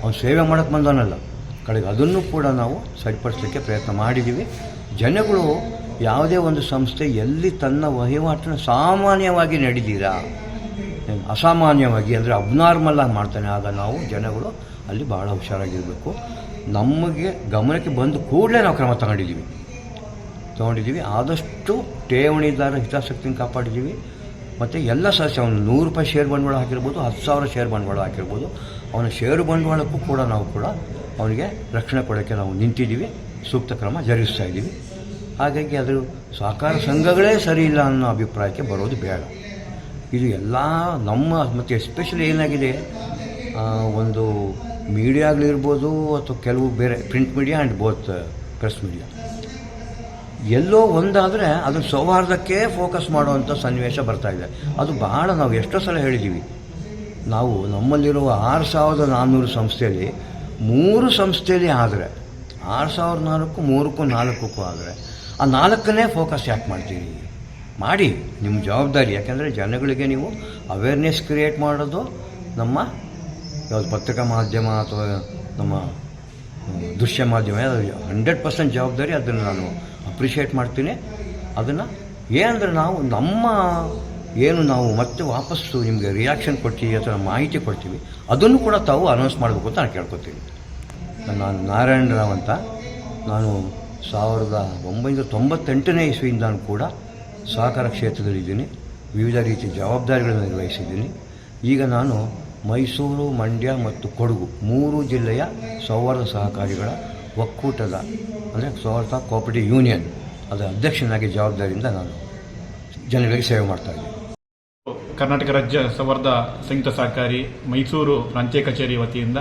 ಅವನು ಸೇವೆ ಮಾಡೋಕ್ಕೆ ಬಂದವನಲ್ಲ. ಕಡೆಗೆ ಅದನ್ನು ಕೂಡ ನಾವು ಸರಿಪಡಿಸಲಿಕ್ಕೆ ಪ್ರಯತ್ನ ಮಾಡಿದ್ದೀವಿ ಜನಗಳು ಯಾವುದೇ ಒಂದು ಸಂಸ್ಥೆ ಎಲ್ಲಿ ತನ್ನ ವಹಿವಾಟನ್ನು ಸಾಮಾನ್ಯವಾಗಿ ನಡೆದೀರಾ ಅಸಾಮಾನ್ಯವಾಗಿ ಅಂದರೆ ಅಬ್ನಾರ್ಮಲ್ ಆಗಿ ಮಾಡ್ತಾನೆ, ಆಗ ನಾವು ಜನಗಳು ಅಲ್ಲಿ ಭಾಳ ಹುಷಾರಾಗಿರಬೇಕು. ನಮಗೆ ಗಮನಕ್ಕೆ ಬಂದ ಕೂಡಲೇ ನಾವು ಕ್ರಮ ತಗೊಂಡಿದ್ದೀವಿ ತೊಗೊಂಡಿದ್ದೀವಿ ಆದಷ್ಟು ಠೇವಣಿದಾರ ಹಿತಾಸಕ್ತಿನ ಕಾಪಾಡಿದ್ದೀವಿ ಮತ್ತು ಎಲ್ಲ ಸದಸ್ಯ ಅವನು ನೂರು ರೂಪಾಯಿ ಶೇರ್ ಬಂಡವಾಳ ಹಾಕಿರ್ಬೋದು, ಹತ್ತು ಸಾವಿರ ಶೇರ್ ಬಂಡವಾಳ ಹಾಕಿರ್ಬೋದು. ಅವನ ಷೇರು ಬಂಡವಾಳಕ್ಕೂ ಕೂಡ ನಾವು ಕೂಡ ಅವನಿಗೆ ರಕ್ಷಣೆ ಕೊಡೋಕ್ಕೆ ನಾವು ನಿಂತಿದ್ದೀವಿ, ಸೂಕ್ತ ಕ್ರಮ ಜರುಗಿಸ್ತಾ ಇದ್ದೀವಿ. ಹಾಗಾಗಿ ಅದು ಸಹಕಾರ ಸಂಘಗಳೇ ಸರಿ ಇಲ್ಲ ಅನ್ನೋ ಅಭಿಪ್ರಾಯಕ್ಕೆ ಬರೋದು ಬೇಡ. ಇದು ಎಲ್ಲ ನಮ್ಮ, ಮತ್ತು ಎಸ್ಪೆಷಲಿ ಏನಾಗಿದೆ ಒಂದು ಮೀಡಿಯಾಗಳಿರ್ಬೋದು ಅಥವಾ ಕೆಲವು ಬೇರೆ print media and both press media ಎಲ್ಲೋ ಒಂದಾದರೆ ಅದು ಸೌಹಾರ್ದಕ್ಕೆ ಫೋಕಸ್ ಮಾಡುವಂಥ ಸನ್ನಿವೇಶ ಬರ್ತಾ ಇದೆ. ಅದು ಬಹಳ ನಾವು ಎಷ್ಟೋ ಸಲ ಹೇಳಿದ್ದೀವಿ ನಾವು ನಮ್ಮಲ್ಲಿರುವ ಆರು ಸಾವಿರದ ನಾನ್ನೂರು ಸಂಸ್ಥೆಯಲ್ಲಿ ಮೂರು ಸಂಸ್ಥೆಯಲ್ಲಿ ಆದರೆ, ಆರು ಸಾವಿರದ ನಾಲ್ಕು, ಮೂರಕ್ಕೂ ನಾಲ್ಕಕ್ಕೂ ಆದರೆ, ಆ ನಾಲ್ಕನ್ನೇ ಫೋಕಸ್ ಯಾಕೆ ಮಾಡ್ತೀವಿ ಮಾಡಿ, ನಿಮ್ಮ ಜವಾಬ್ದಾರಿ. ಯಾಕೆಂದರೆ ಜನಗಳಿಗೆ ನೀವು ಅವೇರ್ನೆಸ್ ಕ್ರಿಯೇಟ್ ಮಾಡೋದು ನಮ್ಮ ಯಾವುದು ಪತ್ರಿಕಾ ಮಾಧ್ಯಮ ಅಥವಾ ನಮ್ಮ ದೃಶ್ಯ ಮಾಧ್ಯಮ ಹಂಡ್ರೆಡ್ ಪರ್ಸೆಂಟ್ ಜವಾಬ್ದಾರಿ. ಅದನ್ನು ನಾನು ಅಪ್ರಿಷಿಯೇಟ್ ಮಾಡ್ತೀನಿ. ಅದನ್ನು ಏನಂದರೆ ನಾವು ನಮ್ಮ ಏನು ನಾವು ಮತ್ತೆ ವಾಪಸ್ಸು ನಿಮಗೆ ರಿಯಾಕ್ಷನ್ ಕೊಡ್ತೀವಿ ಅಥವಾ ಮಾಹಿತಿ ಕೊಡ್ತೀವಿ, ಅದನ್ನು ಕೂಡ ತಾವು ಅನೌನ್ಸ್ ಮಾಡಬೇಕು ಅಂತ ನಾನು ಕೇಳ್ಕೊತೀನಿ. ನಾನು ನಾರಾಯಣ ರಾವ್ ಅಂತ. ನಾನು ಸಾವಿರದ ಒಂಬೈನೂರ ತೊಂಬತ್ತೆಂಟನೇ ಇಸ್ವಿಯಿಂದ ಕೂಡ ಸಹಕಾರ ಕ್ಷೇತ್ರದಲ್ಲಿದ್ದೀನಿ. ವಿವಿಧ ರೀತಿಯ ಜವಾಬ್ದಾರಿಗಳನ್ನು ನಿರ್ವಹಿಸಿದ್ದೀನಿ. ಈಗ ನಾನು ಮೈಸೂರು, ಮಂಡ್ಯ ಮತ್ತು ಕೊಡಗು ಮೂರು ಜಿಲ್ಲೆಯ ಸೌಹಾರ್ದ ಸಹಕಾರಿಗಳ ಒಕ್ಕೂಟದ, ಅಂದರೆ ಸ್ವಾರ್ಥ ಕೋಆಪರೇಟಿವ್ ಯೂನಿಯನ್ ಅದರ ಅಧ್ಯಕ್ಷನಾಗಿ ಜವಾಬ್ದಾರಿಯಿಂದ ನಾನು ಜನಗಳಿಗೆ ಸೇವೆ ಮಾಡ್ತಾಯಿದ್ದೀನಿ ಕರ್ನಾಟಕ ರಾಜ್ಯ ಸೌಹಾರ್ದ ಸಂಯುಕ್ತ ಸಹಕಾರಿ ಮೈಸೂರು ಪ್ರಾಂತ್ಯ ಕಚೇರಿ ವತಿಯಿಂದ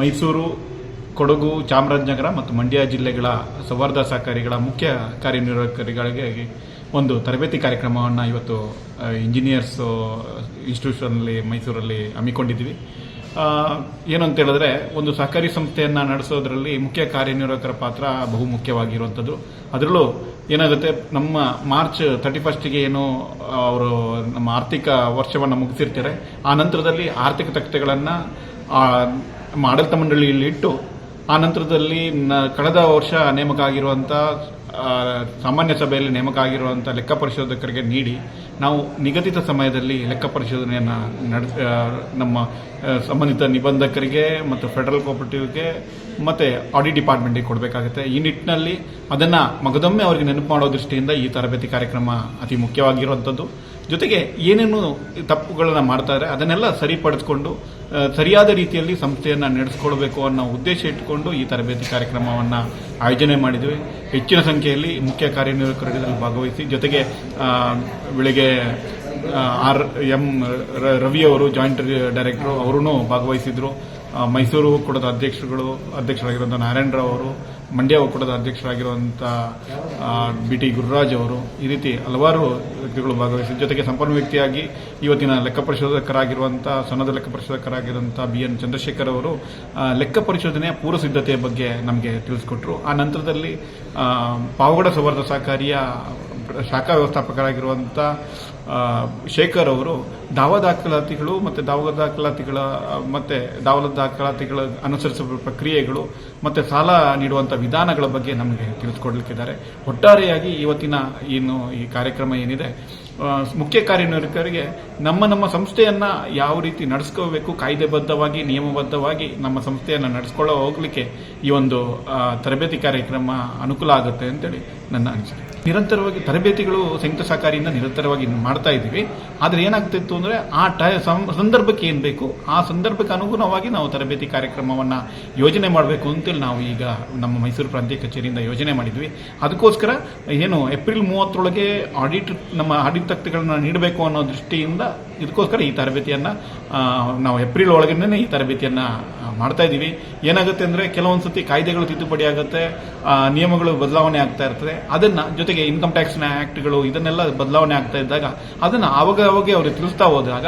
ಮೈಸೂರು, ಕೊಡಗು, ಚಾಮರಾಜನಗರ ಮತ್ತು ಮಂಡ್ಯ ಜಿಲ್ಲೆಗಳ ಸೌಹಾರ್ದ ಸಹಕಾರಿಗಳ ಮುಖ್ಯ ಕಾರ್ಯನಿರ್ವಾಹಕರಿಗಳಿಗೆ ಒಂದು ತರಬೇತಿ ಕಾರ್ಯಕ್ರಮವನ್ನು ಇವತ್ತು ಇಂಜಿನಿಯರ್ಸ್ ಇನ್ಸ್ಟಿಟ್ಯೂಷನಲ್ಲಿ ಮೈಸೂರಲ್ಲಿ ಹಮ್ಮಿಕೊಂಡಿದ್ವಿ ಆ, ಏನು ಹೇಳಿದ್ರೆ ಒಂದು ಸಹಕಾರಿ ಸಂಸ್ಥೆಯನ್ನ ನಡೆಸೋದ್ರಲ್ಲಿ ಮುಖ್ಯ ಕಾರ್ಯನಿರ್ವಾಹಕರ ಪಾತ್ರ ಬಹು ಮುಖ್ಯವಾಗಿರುವಂಥದ್ದು. ಅದರಲ್ಲೂ ಏನಾಗುತ್ತೆ ನಮ್ಮ ಮಾರ್ಚ್ ತರ್ಟಿ ಫಸ್ಟ್ಗೆ ಏನು ಅವರು ನಮ್ಮ ಆರ್ಥಿಕ ವರ್ಷವನ್ನು ಮುಗಿಸಿರ್ತಾರೆ. ಆ ನಂತರದಲ್ಲಿ ಆರ್ಥಿಕ ತಕ್ತೆಗಳನ್ನು ನಮ್ಮ ಆಡಳಿತ ಮಂಡಳಿಯಲ್ಲಿ ಇಟ್ಟು ಆ ನಂತರದಲ್ಲಿ ಕಳೆದ ವರ್ಷ ನೇಮಕ ಆಗಿರುವಂಥ ಸಾಮಾನ್ಯ ಸಭೆಯಲ್ಲಿ ನೇಮಕ ಆಗಿರುವಂಥ ಲೆಕ್ಕ ಪರಿಶೋಧಕರಿಗೆ ನೀಡಿ ನಾವು ನಿಗದಿತ ಸಮಯದಲ್ಲಿ ಲೆಕ್ಕ ಪರಿಶೋಧನೆಯನ್ನು ನಡೆ ನಮ್ಮ ಸಂಬಂಧಿತ ನಿಬಂಧಕರಿಗೆ ಮತ್ತು ಫೆಡರಲ್ ಕೋಪರೇಟಿವ್ಗೆ ಮತ್ತು ಆಡಿಟ್ ಡಿಪಾರ್ಟ್ಮೆಂಟಿಗೆ ಕೊಡಬೇಕಾಗುತ್ತೆ. ಈ ನಿಟ್ಟಿನಲ್ಲಿ ಅದನ್ನು ಮಗದೊಮ್ಮೆ ಅವರಿಗೆ ನೆನಪು ಮಾಡೋ ದೃಷ್ಟಿಯಿಂದ ಈ ತರಬೇತಿ ಕಾರ್ಯಕ್ರಮ ಅತಿ ಮುಖ್ಯವಾಗಿರುವಂಥದ್ದು. ಜೊತೆಗೆ ಏನೇನು ತಪ್ಪುಗಳನ್ನ ಮಾಡ್ತಾರೆ ಅದನ್ನೆಲ್ಲ ಸರಿಪಡಿಸ್ಕೊಂಡು ಸರಿಯಾದ ರೀತಿಯಲ್ಲಿ ಸಂಸ್ಥೆಯನ್ನು ನಡೆಸ್ಕೊಳ್ಬೇಕು ಅನ್ನೋ ಉದ್ದೇಶ ಇಟ್ಟುಕೊಂಡು ಈ ತರಬೇತಿ ಕಾರ್ಯಕ್ರಮವನ್ನು ಆಯೋಜನೆ ಮಾಡಿದ್ವಿ. ಹೆಚ್ಚಿನ ಸಂಖ್ಯೆಯಲ್ಲಿ ಮುಖ್ಯ ಕಾರ್ಯನಿರ್ವಾಹಕರಲ್ಲಿ ಭಾಗವಹಿಸಿ ಜೊತೆಗೆ ಬೆಳಿಗ್ಗೆ ಆರ್ ಎಂ ರವಿ ಅವರು ಜಾಯಿಂಟ್ ಡೈರೆಕ್ಟರ್ ಅವರೂ ಭಾಗವಹಿಸಿದ್ರು. ಮೈಸೂರು ಒಕ್ಕೂಟದ ಅಧ್ಯಕ್ಷರುಗಳು ಅಧ್ಯಕ್ಷರಾಗಿರುವಂಥ ನಾರಾಯಣರಾವ್ ಅವರು, ಮಂಡ್ಯ ಒಕ್ಕೂಟದ ಅಧ್ಯಕ್ಷರಾಗಿರುವಂಥ ಬಿ ಟಿ ಗುರುರಾಜ್ ಅವರು, ಈ ರೀತಿ ಹಲವಾರು ವ್ಯಕ್ತಿಗಳು ಭಾಗವಹಿಸಿದ್ರು. ಜೊತೆಗೆ ಸಂಪನ್ನ ವ್ಯಕ್ತಿಯಾಗಿ ಇವತ್ತಿನ ಲೆಕ್ಕ ಪರಿಶೋಧಕರಾಗಿರುವಂಥ ಸನ್ನದ ಲೆಕ್ಕ ಪರಿಶೋಧಕರಾಗಿರುವಂಥ ಬಿ ಎನ್ ಚಂದ್ರಶೇಖರ್ ಅವರು ಲೆಕ್ಕ ಪರಿಶೋಧನೆಯ ಪೂರ್ವ ಸಿದ್ಧತೆಯ ಬಗ್ಗೆ ನಮಗೆ ತಿಳಿಸ್ಕೊಟ್ರು. ಆ ನಂತರದಲ್ಲಿ ಪಾವಗಡ ಸೌಹಾರ್ದ ಸಹಕಾರಿಯ ಶಾಖಾ ವ್ಯವಸ್ಥಾಪಕರಾಗಿರುವಂಥ ಶೇಖರ್ ಅವರು ದಾವ ದಾಖಲಾತಿಗಳು ಮತ್ತು ದಾವ ದಾಖಲಾತಿಗಳ, ಮತ್ತೆ ದಾವಲ ದಾಖಲಾತಿಗಳ ಅನುಸರಿಸುವ ಪ್ರಕ್ರಿಯೆಗಳು ಮತ್ತೆ ಸಾಲ ನೀಡುವಂಥ ವಿಧಾನಗಳ ಬಗ್ಗೆ ನಮಗೆ ತಿಳಿಸ್ಕೊಡ್ಲಿಕ್ಕಿದ್ದಾರೆ ಒಟ್ಟಾರೆಯಾಗಿ ಇವತ್ತಿನ ಏನು ಈ ಕಾರ್ಯಕ್ರಮ ಏನಿದೆ ಮುಖ್ಯ ಕಾರ್ಯನಿರ್ವಾಹಕರಿಗೆ ನಮ್ಮ ನಮ್ಮ ಸಂಸ್ಥೆಯನ್ನ ಯಾವ ರೀತಿ ನಡೆಸ್ಕೋಬೇಕು, ಕಾಯ್ದೆಬದ್ಧವಾಗಿ, ನಿಯಮಬದ್ಧವಾಗಿ ನಮ್ಮ ಸಂಸ್ಥೆಯನ್ನ ನಡೆಸ್ಕೊಳ್ಳೋ ಹೋಗ್ಲಿಕ್ಕೆ ಈ ಒಂದು ತರಬೇತಿ ಕಾರ್ಯಕ್ರಮ ಅನುಕೂಲ ಆಗುತ್ತೆ ಅಂತೇಳಿ ನನ್ನ ಅನಿಸಿಕೆ. ನಿರಂತರವಾಗಿ ತರಬೇತಿಗಳು ಸಂಯುಕ್ತ ಸಹಕಾರಿಯಿಂದ ನಿರಂತರವಾಗಿ ಮಾಡ್ತಾ ಇದ್ದೀವಿ. ಆದರೆ ಏನಾಗ್ತಿತ್ತು ಅಂದರೆ ಆ ಟೈ ಸಂದರ್ಭಕ್ಕೆ ಏನು ಬೇಕು? ಆ ಸಂದರ್ಭಕ್ಕೆ ಅನುಗುಣವಾಗಿ ನಾವು ತರಬೇತಿ ಕಾರ್ಯಕ್ರಮವನ್ನು ಯೋಜನೆ ಮಾಡಬೇಕು ಅಂತೇಳಿ ನಾವು ಈಗ ನಮ್ಮ ಮೈಸೂರು ಪ್ರಾಂತೀಯ ಕಚೇರಿಯಿಂದ ಯೋಜನೆ ಮಾಡಿದ್ವಿ. ಅದಕ್ಕೋಸ್ಕರ ಏನು ಏಪ್ರಿಲ್ ಮೂವತ್ತರೊಳಗೆ ಆಡಿಟ್ ನಮ್ಮ ಆಡಿಟ್ ತಕ್ತಿಗಳನ್ನ ನೀಡಬೇಕು ಅನ್ನೋ ದೃಷ್ಟಿಯಿಂದ ಇದಕ್ಕೋಸ್ಕರ ಈ ತರಬೇತಿಯನ್ನ ನಾವು ಏಪ್ರಿಲ್ ಒಳಗೇನೆ ಈ ತರಬೇತಿಯನ್ನ ಮಾಡ್ತಾ ಇದ್ದೀವಿ ಏನಾಗುತ್ತೆ ಅಂದ್ರೆ ಕೆಲವೊಂದು ಸತಿ ಕಾಯ್ದೆಗಳು ತಿದ್ದುಪಡಿ ಆಗುತ್ತೆ ನಿಯಮಗಳು ಬದಲಾವಣೆ ಆಗ್ತಾ ಇರ್ತದೆ. ಅದನ್ನ ಜೊತೆಗೆ ಇನ್ಕಮ್ ಟ್ಯಾಕ್ಸ್ ಆ್ಯಕ್ಟ್ಗಳು ಇದನ್ನೆಲ್ಲ ಬದಲಾವಣೆ ಆಗ್ತಾ ಇದ್ದಾಗ, ಅದನ್ನ ಅವಾಗ ಅವಾಗ ಅವ್ರಿಗೆ ತಿಳಿಸ್ತಾ ಹೋದಾಗ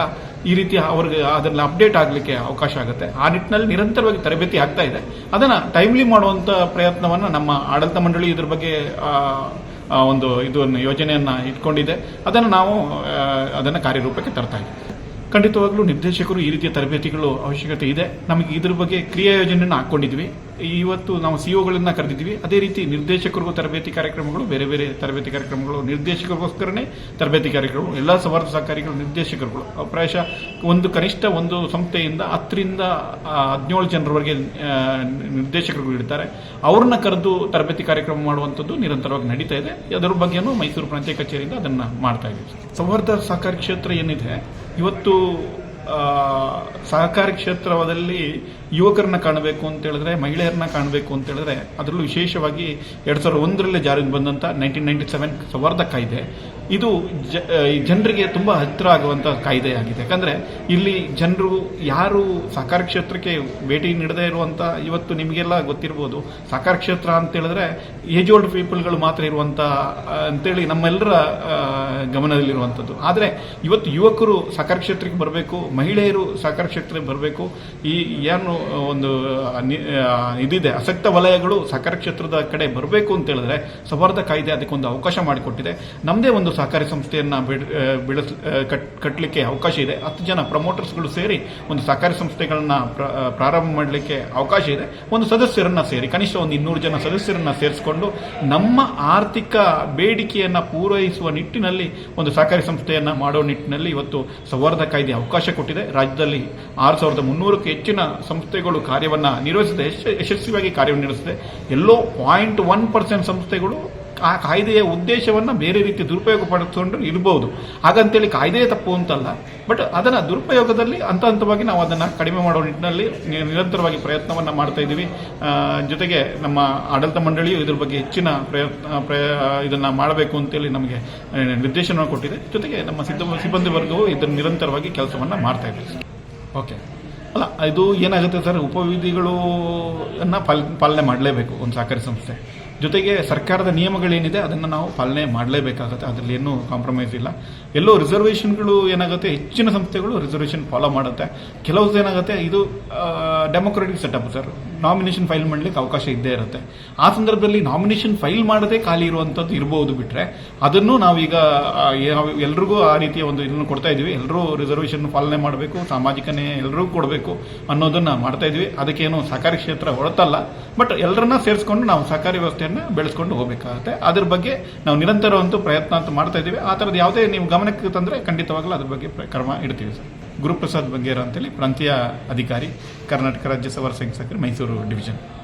ಈ ರೀತಿ ಅವ್ರಿಗೆ ಅದನ್ನ ಅಪ್ಡೇಟ್ ಆಗಲಿಕ್ಕೆ ಅವಕಾಶ ಆಗುತ್ತೆ. ಆ ನಿಟ್ಟಿನಲ್ಲಿ ನಿರಂತರವಾಗಿ ತರಬೇತಿ ಆಗ್ತಾ ಇದೆ. ಅದನ್ನ ಟೈಮ್ಲಿ ಮಾಡುವಂತ ಪ್ರಯತ್ನವನ್ನ ನಮ್ಮ ಆಡಳಿತ ಮಂಡಳಿ ಇದ್ರ ಬಗ್ಗೆ ಒಂದು ಇದನ್ನು ಯೋಜನೆಯನ್ನ ಇಟ್ಕೊಂಡಿದೆ. ಅದನ್ನು ನಾವು ಅದನ್ನು ಕಾರ್ಯರೂಪಕ್ಕೆ ತರ್ತಾ ಇದ್ದೀವಿ. ಖಂಡಿತವಾಗ್ಲೂ ನಿರ್ದೇಶಕರು ಈ ರೀತಿಯ ತರಬೇತಿಗಳು ಅವಶ್ಯಕತೆ ಇದೆ. ನಮಗೆ ಇದ್ರ ಬಗ್ಗೆ ಕ್ರಿಯಾ ಯೋಜನೆಯನ್ನು ಹಾಕೊಂಡಿದ್ವಿ. ಇವತ್ತು ನಾವು ಸಿಒಗಳನ್ನ ಕರೆದಿದ್ವಿ ಅದೇ ರೀತಿ ನಿರ್ದೇಶಕರಿಗೂ ತರಬೇತಿ ಕಾರ್ಯಕ್ರಮಗಳು, ಬೇರೆ ಬೇರೆ ತರಬೇತಿ ಕಾರ್ಯಕ್ರಮಗಳು, ನಿರ್ದೇಶಕರಿಗೋಸ್ಕರನೇ ತರಬೇತಿ ಕಾರ್ಯಕ್ರಮಗಳು, ಎಲ್ಲ ಸವಾರ್ಥ ಸಹಕಾರಿಗಳು ನಿರ್ದೇಶಕರುಗಳು. ಪ್ರಾಯಶಃ ಒಂದು ಕನಿಷ್ಠ ಒಂದು ಸಂಸ್ಥೆಯಿಂದ ಹತ್ತರಿಂದ ಹದಿನೇಳು ಜನರವರೆಗೆ ನಿರ್ದೇಶಕರು ಇರ್ತಾರೆ. ಅವ್ರನ್ನ ಕರೆದು ತರಬೇತಿ ಕಾರ್ಯಕ್ರಮ ಮಾಡುವಂಥದ್ದು ನಿರಂತರವಾಗಿ ನಡೀತಾ ಇದೆ. ಅದರ ಬಗ್ಗೆನೂ ಮೈಸೂರು ಪ್ರಾಂತ್ಯ ಕಚೇರಿಯಿಂದ ಅದನ್ನ ಮಾಡ್ತಾ ಇದ್ದೀವಿ. ಸೌಹಾರ್ದ ಸಹಕಾರಿ ಕ್ಷೇತ್ರ ಏನಿದೆ ಇವತ್ತು ಸಹಕಾರಿ ಕ್ಷೇತ್ರದಲ್ಲಿ ಯುವಕರನ್ನ ಕಾಣಬೇಕು ಅಂತ ಹೇಳಿದ್ರೆ ಮಹಿಳೆಯರನ್ನ ಕಾಣಬೇಕು ಅಂತ ಹೇಳಿದ್ರೆ ಅದರಲ್ಲೂ ವಿಶೇಷವಾಗಿ ಎರಡ್ ಸಾವಿರದ ಒಂದರಲ್ಲೇ ಜಾರಿಗೆ ಬಂದಂತ ನೈನ್ಟೀನ್ ನೈನ್ಟಿ ಸೆವೆನ್ ಸವರ್ಧ ಕಾಯ್ದೆ. ಇದು ಜನರಿಗೆ ತುಂಬಾ ಹತ್ತಿರ ಆಗುವಂತ ಕಾಯ್ದೆ ಆಗಿದೆ. ಯಾಕಂದ್ರೆ ಇಲ್ಲಿ ಜನರು ಯಾರು ಸಹಕಾರ ಕ್ಷೇತ್ರಕ್ಕೆ ಭೇಟಿ ನೀಡದೇ ಇರುವಂತ ಇವತ್ತು ನಿಮಗೆಲ್ಲ ಗೊತ್ತಿರ್ಬೋದು. ಸಹಕಾರ ಕ್ಷೇತ್ರ ಅಂತ ಹೇಳಿದ್ರೆ ಏಜ್ ಓಲ್ಡ್ ಪೀಪಲ್ಗಳು ಮಾತ್ರ ಇರುವಂತ ಆ, ಅಂತೇಳಿ ನಮ್ಮೆಲ್ಲರ ಗಮನದಲ್ಲಿರುವಂಥದ್ದು ಆದರೆ ಇವತ್ತು ಯುವಕರು ಸಹಕಾರ ಕ್ಷೇತ್ರಕ್ಕೆ ಬರಬೇಕು ಮಹಿಳೆಯರು ಸಹಕಾರ ಕ್ಷೇತ್ರಕ್ಕೆ ಬರಬೇಕು. ಈ ಏನು ಒಂದು ಇದಿದೆ. ಆಸಕ್ತ ವಲಯಗಳು ಸಹಕಾರ ಕ್ಷೇತ್ರದ ಕಡೆ ಬರಬೇಕು ಅಂತ ಹೇಳಿದ್ರೆ ಸೌಹಾರ್ದ ಕಾಯ್ದೆ ಅದಕ್ಕೊಂದು ಅವಕಾಶ ಮಾಡಿಕೊಟ್ಟಿದೆ. ನಮ್ಮದೇ ಒಂದು ಸಹಕಾರಿ ಸಂಸ್ಥೆಯನ್ನು ಬೆಳೆಸ್ ಕಟ್ಟಲಿಕ್ಕೆ ಅವಕಾಶ ಇದೆ. ಹತ್ತು ಜನ ಪ್ರಮೋಟರ್ಸ್ಗಳು ಸೇರಿ ಒಂದು ಸಹಕಾರಿ ಸಂಸ್ಥೆಗಳನ್ನ ಪ್ರ- ಪ್ರಾರಂಭ ಮಾಡಲಿಕ್ಕೆ ಅವಕಾಶ ಇದೆ. ಒಂದು ಸದಸ್ಯರನ್ನ ಸೇರಿ, ಕನಿಷ್ಠ ಒಂದು ಇನ್ನೂರು ಜನ ಸದಸ್ಯರನ್ನ ಸೇರಿಸಿಕೊಂಡು ನಮ್ಮ ಆರ್ಥಿಕ ಬೇಡಿಕೆಯನ್ನು ಪೂರೈಸುವ ನಿಟ್ಟಿನಲ್ಲಿ ಒಂದು ಸಹಕಾರಿ ಸಂಸ್ಥೆಯನ್ನು ಮಾಡೋ ನಿಟ್ಟಿನಲ್ಲಿ ಇವತ್ತು ಸವರ್ಧ ಕಾಯ್ದೆ ಅವಕಾಶ ಕೊಟ್ಟಿದೆ. ರಾಜ್ಯದಲ್ಲಿ ಆರು ಸಾವಿರದ ಮುನ್ನೂರಕ್ಕೂ ಹೆಚ್ಚಿನ ಸಂಸ್ಥೆಗಳು ಕಾರ್ಯವನ್ನು ನಿರ್ವಹಿಸಿದೆ ಯಶಸ್ವಿಯಾಗಿ ಕಾರ್ಯವನ್ನು ನಿರ್ವಹಿಸುತ್ತೆ. ಎಲ್ಲೋ ಪಾಯಿಂಟ್ ಒನ್ ಪರ್ಸೆಂಟ್ ಸಂಸ್ಥೆಗಳು ಆ ಕಾಯ್ದೆಯ ಉದ್ದೇಶವನ್ನು ಬೇರೆ ರೀತಿ ದುರುಪಯೋಗ ಪಡಿಸ್ಕೊಂಡು ಇರಬಹುದು ಹಾಗಂತೇಳಿ ಕಾಯ್ದೆಯೇ ತಪ್ಪು ಅಂತಲ್ಲ, ಬಟ್ ಅದನ್ನು ದುರುಪಯೋಗದಲ್ಲಿ ಹಂತ ಹಂತವಾಗಿ ನಾವು ಅದನ್ನು ಕಡಿಮೆ ಮಾಡುವ ನಿಟ್ಟಿನಲ್ಲಿ ನಿರಂತರವಾಗಿ ಪ್ರಯತ್ನವನ್ನು ಮಾಡ್ತಾ ಇದ್ದೀವಿ. ಜೊತೆಗೆ ನಮ್ಮ ಆಡಳಿತ ಮಂಡಳಿಯು ಇದ್ರ ಬಗ್ಗೆ ಹೆಚ್ಚಿನ ಪ್ರಯತ್ನ, ಪ್ರಯ, ಇದನ್ನು ಮಾಡಬೇಕು ಅಂತೇಳಿ ನಮಗೆ ನಿರ್ದೇಶನವನ್ನು ನಿರ್ದೇಶನ ಕೊಟ್ಟಿದೆ. ಜೊತೆಗೆ ನಮ್ಮ ಸಿಬ್ಬಂದಿ ವರ್ಗವು ಇದನ್ನು ನಿರಂತರವಾಗಿ ಕೆಲಸವನ್ನು ಮಾಡ್ತಾ ಇದ್ದೀವಿ ಓಕೆ. ಅಲ್ಲ, ಇದು ಏನಾಗುತ್ತೆ ಸರ್, ಉಪವಿಧಿಗಳು ಅನ್ನು ಪಾಲ್, ಪಾಲನೆ ಮಾಡಲೇಬೇಕು ಒಂದು ಸಹಕಾರಿ ಸಂಸ್ಥೆ. ಜೊತೆಗೆ ಸರ್ಕಾರದ ನಿಯಮಗಳೇನಿದೆ, ಅದನ್ನು ನಾವು ಪಾಲನೆ ಮಾಡಲೇಬೇಕಾಗುತ್ತೆ. ಅದರಲ್ಲಿ ಏನೂ ಕಾಂಪ್ರಮೈಸ್ ಇಲ್ಲ. ಎಲ್ಲೋ ರಿಸರ್ವೇಷನ್ಗಳು ಏನಾಗುತ್ತೆ, ಹೆಚ್ಚಿನ ಸಂಸ್ಥೆಗಳು ರಿಸರ್ವೇಷನ್ ಫಾಲೋ ಮಾಡುತ್ತೆ. ಕೆಲವು ಏನಾಗುತ್ತೆ, ಇದು democratic setup sir. Nomination file ಮಾಡಲಿಕ್ಕೆ ಅವಕಾಶ ಇದ್ದೇ ಇರುತ್ತೆ. ಆ ಸಂದರ್ಭದಲ್ಲಿ ನಾಮಿನೇಷನ್ ಫೈಲ್ ಮಾಡದೆ ಖಾಲಿ ಇರುವಂಥದ್ದು ಇರಬಹುದು ಬಿಟ್ಟರೆ ಅದನ್ನು ನಾವೀಗ ಎಲ್ರಿಗೂ ಆ ರೀತಿಯ ಒಂದು ಇದನ್ನು ಕೊಡ್ತಾ ಇದ್ದೀವಿ. ಎಲ್ಲರೂ ರಿಸರ್ವೇಷನ್ ಪಾಲನೆ ಮಾಡಬೇಕು, ಸಾಮಾಜಿಕನೇ ಎಲ್ಲರೂ ಕೊಡಬೇಕು ಅನ್ನೋದನ್ನ ಮಾಡ್ತಾ ಇದ್ವಿ ಅದಕ್ಕೇನು ಸಹಕಾರಿ ಕ್ಷೇತ್ರ ಹೊರತಲ್ಲ. ಬಟ್ ಎಲ್ಲರನ್ನ ಸೇರಿಸ್ಕೊಂಡು ನಾವು ಸಹಕಾರಿ ವ್ಯವಸ್ಥೆಯನ್ನು ಬೆಳೆಸ್ಕೊಂಡು ಹೋಗಬೇಕಾಗುತ್ತೆ. ಅದ್ರ ಬಗ್ಗೆ ನಾವು ನಿರಂತರ ಒಂದು ಪ್ರಯತ್ನ ಅಂತ ಮಾಡ್ತಾ ಇದ್ದೀವಿ. ಆ ಥರದ್ದು ಯಾವುದೇ ನೀವು ಗಮನಕ್ಕೆ ತಂದರೆ ಖಂಡಿತವಾಗ್ಲೂ ಅದ್ರ ಬಗ್ಗೆ ಕ್ರಮ ಇಡ್ತೀವಿ ಸರ್. ಗುರುಪ್ರಸಾದ್ ಬಗ್ಗೆ ಅಂತೇಳಿ ಪ್ರಾಂತೀಯ ಅಧಿಕಾರಿ ಕರ್ನಾಟಕ ರಾಜ್ಯ ಸವಾರ್ ಸಂಘ ಮೈಸೂರು ಡಿವಿಷನ್